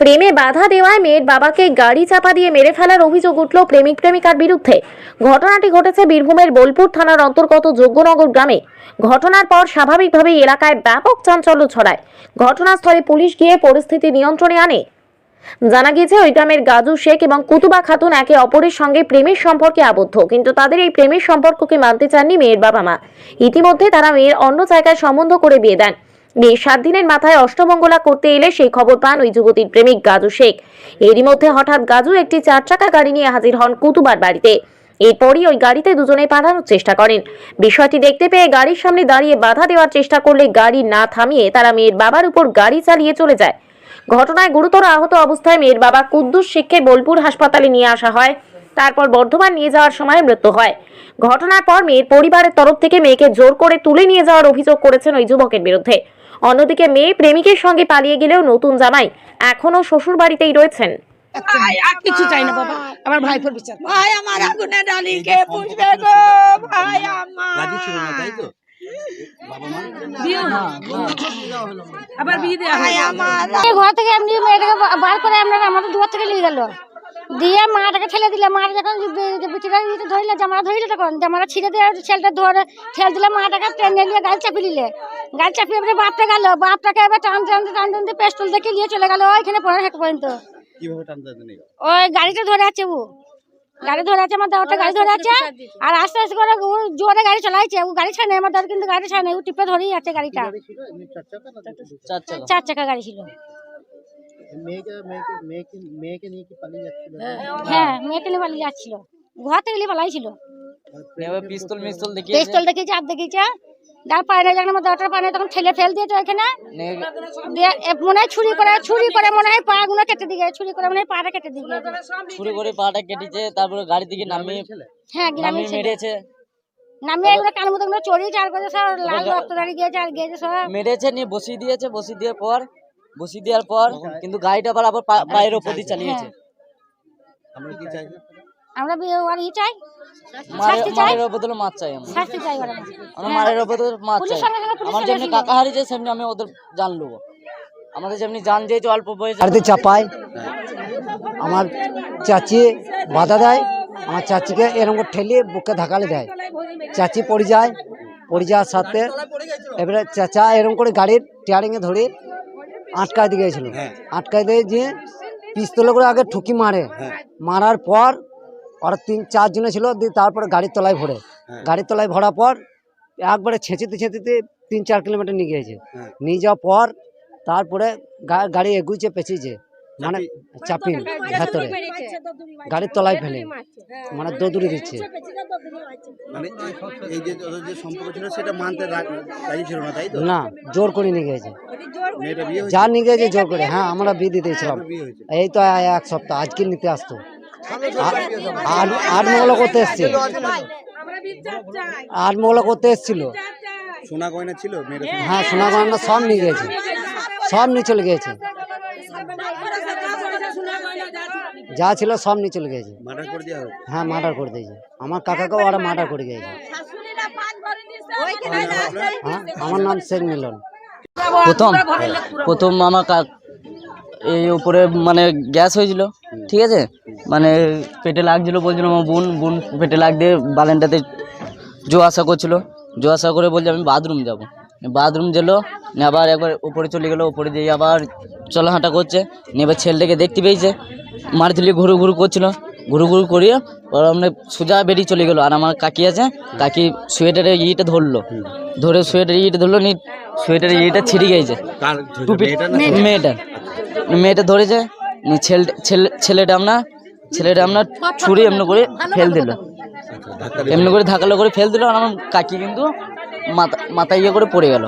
প্রেমে বাধা দেওয়ায় মেয়ের বাবাকে গাড়ি চাপা দিয়ে মেরে ফেলার অভিযোগ উঠল প্রেমিক প্রেমিকার বিরুদ্ধে। ঘটনাটি ঘটেছে বীরভূমের বোলপুর থানার অন্তর্গত যোগ্যনগর গ্রামে। ঘটনার পর স্বাভাবিকভাবেই এলাকায় ব্যাপক চাঞ্চল্য ছড়ায়। ঘটনাস্থলে পুলিশ গিয়ে পরিস্থিতি নিয়ন্ত্রণে আনে। জানা গিয়েছে, ওই গ্রামের গাজু শেখ এবং কুতুবা খাতুন একে অপরের সঙ্গে প্রেমের সম্পর্কে আবদ্ধ, কিন্তু তাদের এই প্রেমের সম্পর্ককে মানতে চাননি মেয়ের বাবা মা। ইতিমধ্যে তারা মেয়ের অন্য জায়গায় সম্বন্ধ করে বিয়ে দেন। বিয়ে সাত দিনের মাথায় অষ্টমঙ্গলা করতে এলে সেই খবর পান ওই যুবতীর প্রেমিক গাজু শেখ। এরই মধ্যে হঠাৎ গাজু একটি চার চাকা গাড়ি নিয়ে হাজির হন কুতুবার বাড়িতে। এরপরই ওই গাড়িতে দুজনে পালানোর চেষ্টা করেন। বিষয়টি দেখতে পেয়ে গাড়ির সামনে দাঁড়িয়ে বাধা দেওয়ার চেষ্টা করলে গাড়ি না থামিয়ে তারা মেয়ের বাবার উপর গাড়ি চালিয়ে চলে যায়। ঘটনায় গুরুতর আহত অবস্থায় মেয়ের বাবা কুদ্দুস শেখকে বোলপুর হাসপাতালে নিয়ে আসা হয়। তারপর বর্ধমান নিয়ে যাওয়ার সময় মৃত্যু হয়। ঘটনার পর মেয়ের পরিবারের তরফ থেকে মেয়েকে জোর করে তুলে নিয়ে যাওয়ার অভিযোগ করেছেন ওই যুবকের বিরুদ্ধে। অন্যদিকে মেয়ে প্রেমিকের সঙ্গে পালিয়ে গেলেও নতুন জামাই এখনও শ্বশুর বাড়িতেই রয়েছেন। ভাই আর কিছু চাই না বাবা। আমার ভাইপোর বিচার। ভাই আমার আগুনে ডালি পুষবে গো ভাই আমার রাজি ছিল না তাই তো? বাবা মা? বিয়ে আবার বিয়ে দেওয়া হয় আমার ঘর থেকে এমনি মেয়েটাকে বার করে আপনারা আমাদের দুয়ার থেকে নিয়ে গেল। দিয়ে মাটাকে ঠেলে দিলে মাটা যখন বিচিরা ধরলে জামারা ধরলে তখন জামারা ছিঁড়ে দিয়ে ছেলেটা ধরে ঠেলে দিলে মাটাকে টেনে নিয়ে গাড়ি চাপিয়ে দিলে। গাড়ি চাপিয়ে এবারে বাপটা গেল বাপটাকে এবার টানতে টানতে টানতে টানতে পেস্টল দেখে নিয়ে চলে গেল ওইখানে পড়ে থাকে পর্যন্ত। গেল? ওই গাড়িটা ধরে আছে ও। গাড়ি ধরে আছে আমার দাওয়াটা গাড়ি ধরে আছে আর আস্তে আস্তে করে ও জোরে গাড়ি চালাইছে ও গাড়ি ছাড়ে আমার দাওয়ার কিন্তু গাড়ি ছাড়ে ও টিপে ধরেই আছে গাড়িটা। চার চাকা গাড়ি ছিল। মেয়েকে মেয়েকে মেয়েকে মেয়েকে নিয়ে কি পালিয়ে যাচ্ছিল? হ্যাঁ মেয়েকে নিয়ে পালিয়ে যাচ্ছিল। ঘর থেকে নিয়ে পালাইছিল এবার পিস্তল মিস্তল দেখিয়ে পিস্তল দেখেছে আর দেখেছে যার পায় না যখন আমার পায় না তখন ঠেলে ফেল দিয়েছে ওইখানে। মনে হয় ছুরি করে ছুরি করে মনে হয় পা গুলো কেটে দিয়ে ছুরি করে মনে হয় পাটা কেটে দিয়ে ছুরি করে পাটা কেটেছে তারপরে গাড়ি থেকে নামিয়ে হ্যাঁ গ্রামে মেরেছে। নামিয়ে এগুলো কান মতো করে সব লাল রক্ত দাঁড়িয়ে গিয়েছে আর গিয়েছে সব। মেরেছে নিয়ে বসিয়ে দিয়েছে বসিয়ে দেওয়ার পর বসিয়ে দেওয়ার পর কিন্তু গাড়িটা আবার আবার পা- পায়ের ওপর দিয়ে চালিয়েছে। আমরা কি চাই? আমরা আর ই চাই? মারের শাস্তি চাই? মারের বদলে মাছ চাই আমরা। শাস্তি চাই ওরা। আমরা মারের বদলে মাছ চাই। সঙ্গে সঙ্গে পুলিশ আমার যেমনি কাকা হারিয়েছে সেমনি আমি ওদের জান নেব আমাদের যেমনি জান দিয়েছে অল্প বয়সে গাড়িতে চাপায় আমার চাচি বাধা দেয়। আমার চাচিকে এরকম করে ঠেলিয়ে বুকে ধাকালে দেয়। চাচি পড়ে যায়। পড়ে যাওয়ার সাথে এবারে চাচা এরকম করে গাড়ির টিয়ারিংয়ে ধরে আটকায় দিয়ে গেছিল। আটকায় দিয়ে যে পিস্তলে করে আগে ঠুকি মারে। মারার পর ওরা তিন চারজনে ছিল দিয়ে তারপরে গাড়ির তলায় ভরে। গাড়ির তলায় ভরার পর একবারে ছেঁচিতে ছেঁচিতে তিন চার কিলোমিটার নিয়ে গিয়েছে। হ্যাঁ। নিয়ে যাওয়ার পর তারপরে গা- গাড়ি এগুইছে পেঁচিয়েছে। মানে চাপিয়ে ভেতরে। গাড়ির তলায় ফেলে। মানে দৌড়ে দিচ্ছে। মানে এই যে যে সম্পর্ক ছিল সেটা মানতে রাজি ছিল না তাই তো? না জোর করে নিয়ে গেছে। যা নিয়ে গেছে জোর করে। হ্যাঁ আমরা বিয়ে দিয়ে দিয়েছিলাম এই তো এক সপ্তাহ আজকে নিতে আসতো। আট আট মহলা করতে এসছে আট মহলা করতে এসছিল। সোনা গয়না ছিল হ্যাঁ সোনা গয়না সব নিয়ে গেছে। সব নিয়ে চলে গেছে। যা ছিল সব নিয়ে চলে গেছে। হ্যাঁ মার্ডার করে দিয়েছে। আমার কাকাকেও ওরা মার্ডার করে গেছে। হ্যাঁ আমার নাম শেখ মিলন। প্রথম প্রথম আমার কা- এই উপরে মানে গ্যাস হয়েছিল ঠিক আছে? মানে পেটে লাগছিল বলছিল আমার বোন বোন পেটে লাগ দিয়ে বালেনটাতে জো আসা করছিল। জো আসা করে বলছে আমি বাথরুম যাব। বাথরুম গেলো নিয়ে আবার একবার উপরে চলে গেলো উপরে দিয়ে আবার চলাহাঁটা করছে। নিয়ে এবার ছেলেটাকে দেখতে পেয়েছে। মারি তুলি ঘুরু ঘুরু করছিল। ঘুরু ঘুরু করিয়ে ওর আমরা সোজা বেরিয়ে চলে গেলো। আর আমার কাকি আছে কাকি সোয়েটারের ইয়েটা ধরলো। ধরে সোয়েটারের ইয়েটা ধরলো নি সোয়েটারের ইয়েটা ছিঁড়ে গেছে। টুপি মেয়েটা মেয়েটা ধরেছে ছেলেটা আমরা ছেলেটা আমরা ছুরি এমনি করে ফেল দিল। আচ্ছা, এমনি করে ধাকালো করে ফেল দিল আর আমার কাকি কিন্তু মাথা মাথায় ইয়ে করে পড়ে গেল।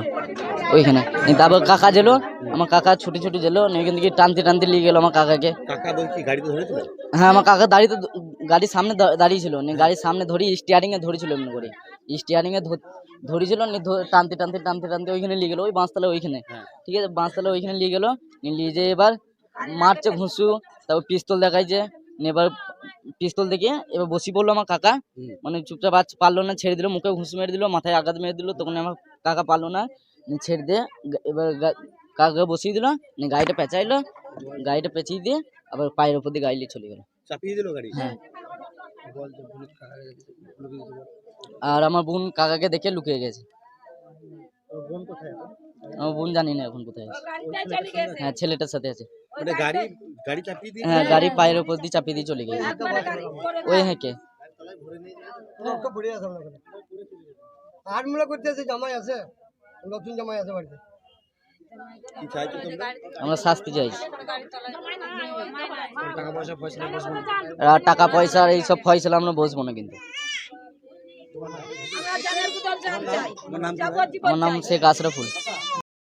ওইখানে। তারপর কাকা যেলো আমার কাকা ছুটি ছুটি যেলো নিয়ে ওইখান থেকে টানতে টানতে নিয়ে গেলো আমার কাকাকে। কাকা বলছি গাড়িতে ধরেছিল? হ্যাঁ আমার কাকা দাঁড়িয়ে গাড়ির সামনে দা- দাঁড়িয়ে ছিল নিয়ে গাড়ির সামনে ধরি স্টিয়ারিং এ ধরেছিল এমনি করে। স্টিয়ারিং এ ধরেছিল টানতে টানতে টানতে টানতে ওইখানে নিয়ে গেলো ওই বাঁশতলা ওইখানে। হ্যাঁ। ঠিক আছে বাঁশতলা ওইখানে নিয়ে গেলো নিয়ে যেয়ে এবার মারছে ঘুষু তারপর পিস্তল দেখাইছে এবার পিস্তল দেখে এবার বসি পড়ল আমার কাকা। মানে চুপচাপ পারল না ছেড়ে দিল মুখে ঘুষ মেরে দিল মাথায় আঘাত মেরে দিল তখন আমার কাকা পারল না। ছেড়ে দিয়ে গা- এবার গা- কাকা বসিয়ে দিল নিয়ে গাড়িটা পেঁচাইলো গাড়িটা পেঁচিয়ে দিয়ে আবার পায়ের উপর দিয়ে গাড়ি নিয়ে চলে গেল চাপিয়ে দিল গাড়ি হ্যাঁ আর আমার বোন কাকাকে দেখে লুকিয়ে গেছে বোন কোথায় এখন? আমার বোন জানি না এখন কোথায় আছে হ্যাঁ ছেলেটার সাথে আছে মানে গাড়ি গাড়ি চাপিয়ে দিয়ে হ্যাঁ গাড়ি পায়ের উপর দিয়ে চাপিয়ে দিয়ে চলে গেছে ওই হেঁকে আট মূলা করতে আছে জামাই আছে নতুন জামাই আছে বাড়িতে? আমরা শাস্তি চাইছি। টাকা পয়সা আর এইসব ফয়সলা আমরা বসবো না কিন্তু? আমার নাম শেখ আশরাফুল।